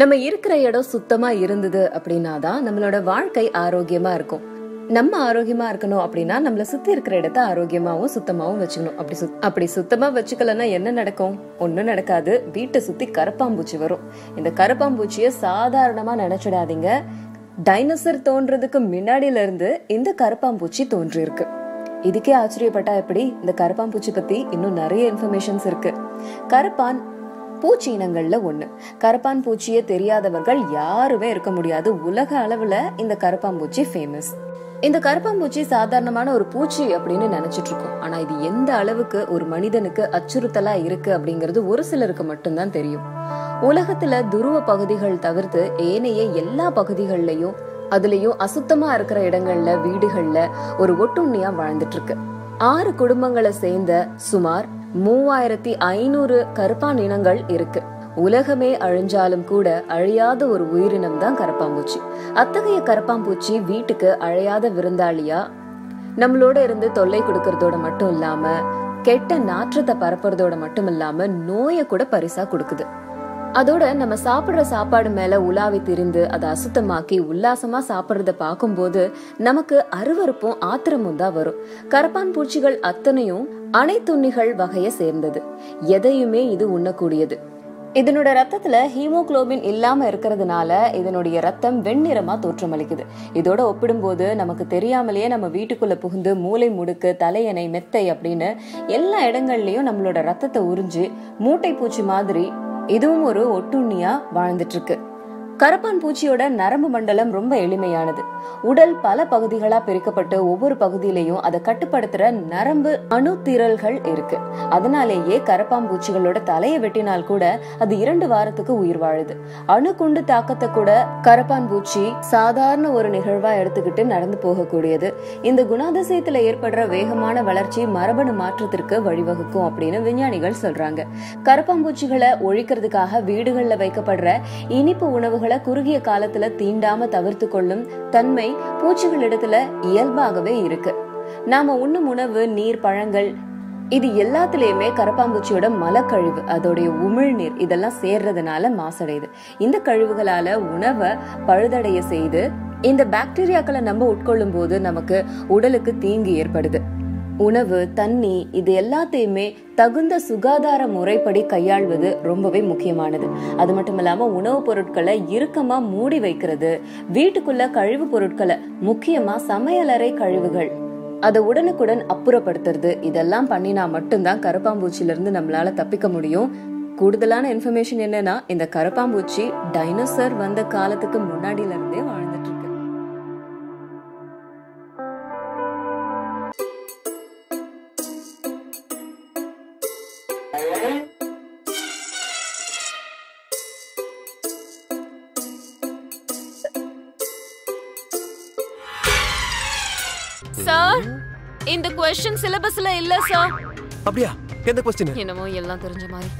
நம்ம இருக்கிற இடம் சுத்தமா இருந்தது அப்படின்னா தான் நம்மளோட வாழ்க்கை ஆரோக்கியமா இருக்கும். நம்ம ஆரோக்கியமா இருக்கணும் அப்படின்னா நம்மள சுத்தி இருக்கிற இடத்த ஆரோக்கியமாவும் சுத்தமாவும் வச்சுக்கணும். அப்படி சுத்- அப்படி சுத்தமா வச்சுக்கலன்னா என்ன நடக்கும்? ஒண்ணும் நடக்காது. வீட்டை சுத்தி கரப்பாம்பூச்சி வரும். இந்த கரப்பாம்பூச்சிய சாதாரணமா நினைச்சிடாதீங்க. டைனோசர் தோன்றதுக்கு முன்னாடியில இருந்து இந்த கரப்பாம்பூச்சி தோன்றிருக்கு இதுக்கே ஆச்சரியப்பட்டா எப்படி? இந்த கரப்பாம்பூச்சி பத்தி இன்னும் நிறைய இன்ஃபர்மேஷன்ஸ் இருக்கு. கரப்பான் பூச்சி இனங்கள்ல ஒண்ணு. கரப்பான் பூச்சியே தெரியாதவர்கள் யாருமே இருக்க முடியாது. உலக அளவுல இந்த கரப்பாம்பூச்சி ஃபேமஸ் இந்த கருப்பாம்பூச்சி சாதாரணமான ஒரு பூச்சி அப்படின்னு நினைச்சிட்டு இருக்கோம். ஆனா இது எந்த அளவுக்கு ஒரு மனிதனுக்கு அச்சுறுத்தலா இருக்கு அப்படிங்கிறது ஒரு சிலருக்கு மட்டும்தான் தெரியும். உலகத்துல துருவ பகுதிகள் தவிர்த்து ஏனைய எல்லா பகுதிகள்லயும் அதுலயும் அசுத்தமா இருக்கிற இடங்கள்ல வீடுகள்ல ஒரு ஒட்டுண்ணியா வாழ்ந்துட்டு இருக்கு. ஆறு குடும்பங்களை சேர்ந்த சுமார் மூவாயிரத்தி ஐநூறு கருப்பான் இனங்கள் இருக்கு. உலகமே அழிஞ்சாலும் கூட அழியாத ஒரு உயிரினம் தான் கரப்பாம்பூச்சி. அத்தகைய கரப்பாம்பூச்சி வீட்டுக்கு அழையாத விருந்தாளியா? நம்மளோட இருந்து தொல்லை கொடுக்கறதோட மட்டும் இல்லாம கெட்ட நாற்றத்தை பரப்புறதோட மட்டும் இல்லாம நோயை கூட பரிசா கொடுக்குது. அதோட நம்ம சாப்பிடுற சாப்பாடு மேல உலாவி திரிந்து அதை அசுத்தமாக்கி உல்லாசமா சாப்பிடுறத பார்க்கும்போது நமக்கு அருவருப்பும் ஆத்திரமும் தான் வரும். கரப்பான் பூச்சிகள் அத்தனையும் அனைத்துண்ணிகள் வகையை சேர்ந்தது. எதையுமே இது உண்ணக்கூடியது. இதனோட ரத்தத்துல ஹீமோகுளோபின் இல்லாம இருக்கிறதுனால இதனுடைய ரத்தம் வெண்ணிறமா தோற்றமளிக்குது. இதோட ஒப்பிடும்போது நமக்கு தெரியாமலேயே நம்ம வீட்டுக்குள்ள புகுந்து மூளை முடுக்கு தலையணை மெத்தை அப்படின்னு எல்லா இடங்கள்லயும் நம்மளோட ரத்தத்தை உறிஞ்சு மூட்டை பூச்சி மாதிரி இதுவும் ஒரு ஒட்டுண்ணியா வாழ்ந்துட்டு இருக்கு. கரப்பான் பூச்சியோட நரம்பு மண்டலம் ரொம்ப எளிமையானது. உடல் பல பகுதிகளா பிரிக்கப்பட்டு ஒவ்வொரு பகுதியிலையும் அதை கட்டுப்படுத்துற நரம்பு அணு திரள்கள் இருக்கு. அதனாலேயே கரப்பான் பூச்சிகளோட தலையை வெட்டினால் கூட அது இரண்டு வாரத்துக்கு உயிர் வாழுது. அணு குண்டு தாக்கத்தை கூட கரப்பான் பூச்சி சாதாரண ஒரு நிகழ்வா எடுத்துக்கிட்டு நடந்து போகக்கூடியது. இந்த குணாதிசயத்துல ஏற்படுற வேகமான வளர்ச்சி மரபணு மாற்றத்திற்கு வழிவகுக்கும் அப்படின்னு விஞ்ஞானிகள் சொல்றாங்க. கரப்பாம்பூச்சிகளை ஒழிக்கிறதுக்காக வீடுகள்ல வைக்கப்படுற இனிப்பு உணவுகள் குறுகிய காலத்துல தீண்டாம தவிர்த்து கொள்ளும் தன்மை பூச்சிகளிடத்துல இயல்பாகவே இருக்கு. நாம உண்ணும் உணவு நீர் பழங்கள் இது எல்லாத்துலயுமே கரப்பாம்பூச்சியோட மலக்கழிவு அதோடைய உமிழ்நீர் இதெல்லாம் சேர்றதுனால மாசடையுது. இந்த கழிவுகளால உணவை பழுதடைய செய்து இந்த பாக்டீரியாக்களை நம்ம உட்கொள்ளும் போது நமக்கு உடலுக்கு தீங்கு ஏற்படுது. உணவு தண்ணி இது எல்லாத்தையுமே தகுந்த சுகாதார முறைப்படி கையாள்வது ரொம்பவே முக்கியமானது. அது மட்டும் இல்லாம உணவுப் பொருட்களை இறுக்கமா மூடி வைக்கிறது. வீட்டுக்குள்ள கழிவு பொருட்களை முக்கியமா சமையலறை கழிவுகள் அதை உடனுக்குடன் அப்புறப்படுத்துறது. இதெல்லாம் பண்ணினா மட்டும்தான் கரப்பாம்பூச்சில இருந்து நம்மளால தப்பிக்க முடியும். கூடுதலான இன்ஃபர்மேஷன் என்னன்னா இந்த கருப்பாம்பூச்சி டைனோசர் வந்த காலத்துக்கு முன்னாடியில இருந்தே வாழ்ந்துட்டு சார் இந்த கொஸ்டின் சிலபஸ்ல இல்ல சார் அப்படியா? எந்த கொஸ்டின் என்னமோ எல்லாம் தெரிஞ்ச மாதிரி.